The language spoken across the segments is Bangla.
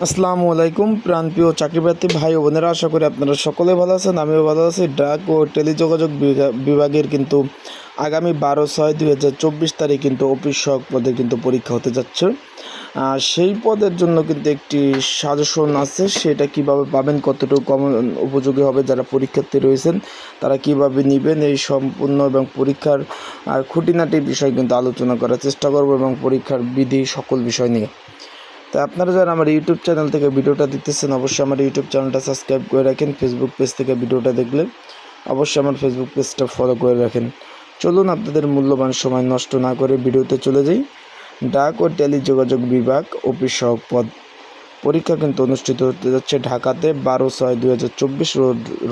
আসসালামু আলাইকুম, প্রাণপ্রিয় চাকরিপ্রার্থী ভাই ও বোনেরা, আশা করি আপনারা সকলে ভালো আছেন, আমিও ভালো আছি। ডাক ও টেলিযোগাযোগ বিভা- বিভাগের কিন্তু আগামী বারো ছয় দুই হাজার চব্বিশ তারিখ কিন্তু অফিস সহক পদের কিন্তু পরীক্ষা হতে যাচ্ছে। আর সেই পদের জন্য কিন্তু একটি সাজেশন আছে, সেটা কীভাবে পাবেন, কতটুকু কম উপযোগী হবে যারা পরীক্ষার্থী রয়েছেন, তারা কীভাবে নেবেন, এই সম্পূর্ণ এবং পরীক্ষার, আর খুঁটিনাটি বিষয় কিন্তু আলোচনা করার চেষ্টা করব এবং পরীক্ষার বিধি সকল বিষয় নিয়ে। তো আপনারা যারা আমার ইউটিউব চ্যানেল থেকে ভিডিওটা দেখতেছেন, অবশ্যই আমার ইউটিউব চ্যানেলটা সাবস্ক্রাইব করে রাখেন ফেসবুক পেজ থেকে ভিডিওটা দেখলে অবশ্যই আমার ফেসবুক পেজটা ফলো করে রাখেন। চলুন আপনাদের মূল্যবান সময় নষ্ট না করে ভিডিওতে চলে যাই। ডাক ও টেলিযোগাযোগ বিভাগ, অফিস পদ, পরীক্ষা কিন্তু অনুষ্ঠিত হতে যাচ্ছে ঢাকাতে বারো ছয় দু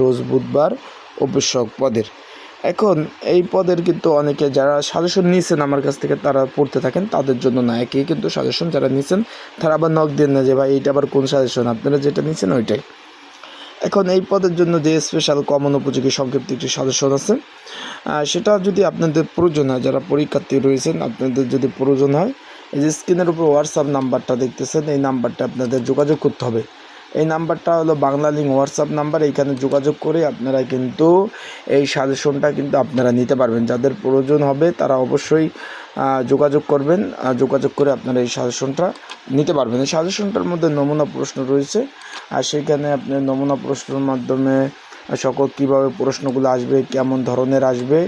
রোজ বুধবার, অফিস পদের। এখন এই পদের কিন্তু অনেকে যারা সাজেশন নিয়েছেন আমার কাছ থেকে তারা পড়তে থাকেন, তাদের জন্য না, একই কিন্তু সাজেশন যারা নিয়েছেন তারা আবার নক দেন না যে, ভাই, এইটা আবার কোন সাজেশন আপনারা যেটা নিয়েছেন ওইটাই। এখন এই পদের জন্য যে স্পেশাল কমন উপযোগী সংক্ষিপ্ত একটি সাজেশন আছে সেটা যদি আপনাদের প্রয়োজন হয়, যারা পরীক্ষার্থী রয়েছেন, আপনাদের যদি প্রয়োজন হয়, এই যে স্ক্রিনের উপর হোয়াটসঅ্যাপ নাম্বারটা দেখতেছেন, এই নাম্বারটা আপনাদের যোগাযোগ করতে হবে। এই নাম্বারটা হলো বাংলা লিঙ্ক হোয়াটসঅ্যাপ নাম্বার, এইখানে যোগাযোগ করে আপনারা কিন্তু এই সাজেশনটা কিন্তু আপনারা নিতে পারবেন। যাদের প্রয়োজন হবে তারা অবশ্যই যোগাযোগ করবেন যোগাযোগ করে আপনারা এই সাজেশনটা নিতে পারবেন। এই সাজেশনটার মধ্যে নমুনা প্রশ্ন রয়েছে, আর সেইখানে আপনি নমুনা প্রশ্নের মাধ্যমে সকল কীভাবে প্রশ্নগুলো আসবে, কেমন ধরনের আসবে,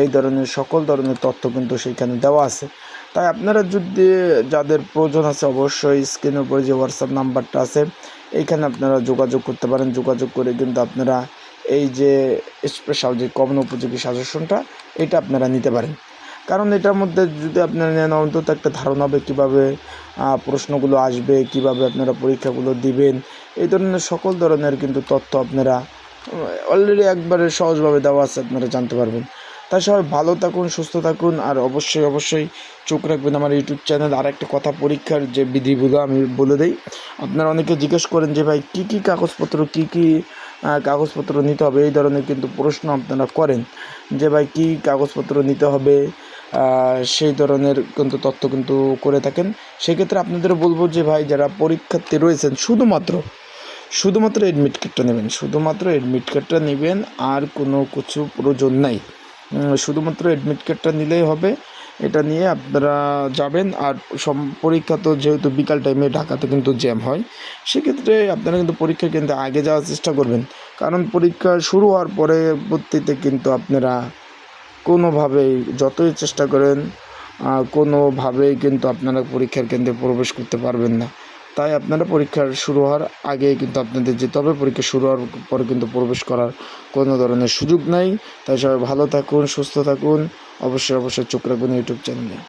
এই ধরনের সকল ধরনের তথ্য কিন্তু সেইখানে দেওয়া আছে। তাই আপনারা যদি যাদের প্রয়োজন আছে অবশ্যই স্ক্রিনের উপরে যে হোয়াটসঅ্যাপ নাম্বারটা আছে এইখানে আপনারা যোগাযোগ করতে পারেন। যোগাযোগ করে কিন্তু আপনারা এই যে স্পেশাল যে কমন উপযোগী সাজেশনটা এটা আপনারা নিতে পারেন। কারণ এটার মধ্যে যদি আপনারা নেন, অন্তত একটা ধারণা হবে কীভাবে প্রশ্নগুলো আসবে, কীভাবে আপনারা পরীক্ষাগুলো দিবেন। এই ধরনের সকল ধরনের কিন্তু তথ্য আপনারা অলরেডি একবারে সহজভাবে দেওয়া আছে, আপনারা জানতে পারবেন। তাই সবাই ভালো থাকুন, সুস্থ থাকুন আর অবশ্যই অবশ্যই চোখ রাখবেন আমার ইউটিউব চ্যানেল। আর একটা কথা পরীক্ষার যে বিধিগুলো আমি বলে দিই, আপনারা অনেকে জিজ্ঞেস করেন যে, ভাই, কী কী কাগজপত্র, কী কী কাগজপত্র নিতে হবে? এই ধরনের কিন্তু প্রশ্ন আপনারা করেন যে, ভাই, কী কাগজপত্র নিতে হবে? সেই ধরনের কিন্তু তথ্য কিন্তু করে থাকেন। সেক্ষেত্রে আপনাদের বলব যে, ভাই, যারা পরীক্ষার্থী রয়েছেন, শুধুমাত্র শুধুমাত্র অ্যাডমিট কার্ডটা নেবেন, শুধুমাত্র অ্যাডমিট কার্ডটা নেবেন, আর কোনো কিছু প্রয়োজন নাই। শুধুমাত্র অ্যাডমিট কার্ডটা নিলেই হবে। এটা নিয়ে আপনারা যাবেন আর সম, পরীক্ষা তো যেহেতু বিকাল টাইমে ঢাকাতে কিন্তু জ্যাম হয়, সেক্ষেত্রে আপনারা কিন্তু পরীক্ষা কিন্তু আগে যাওয়ার চেষ্টা করবেন। কারণ পরীক্ষা শুরু হওয়ার পরে পরবর্তীতে কিন্তু আপনারা কোনোভাবেই যতই চেষ্টা করেন কোনোভাবেই কিন্তু আপনারা পরীক্ষার কেন্দ্রে প্রবেশ করতে পারবেন না। তাই আপনারা পরীক্ষার শুরু হওয়ার আগে কিন্তু আপনাদের যেতে হবে। পরীক্ষা শুরু হওয়ার পরে কিন্তু প্রবেশ করার কোনো ধরনের সুযোগ নাই। তাই সবাই ভালো থাকুন, সুস্থ থাকুন। অবশ্যই অবশ্যই চোখ রাখবেন ইউটিউব চ্যানেলে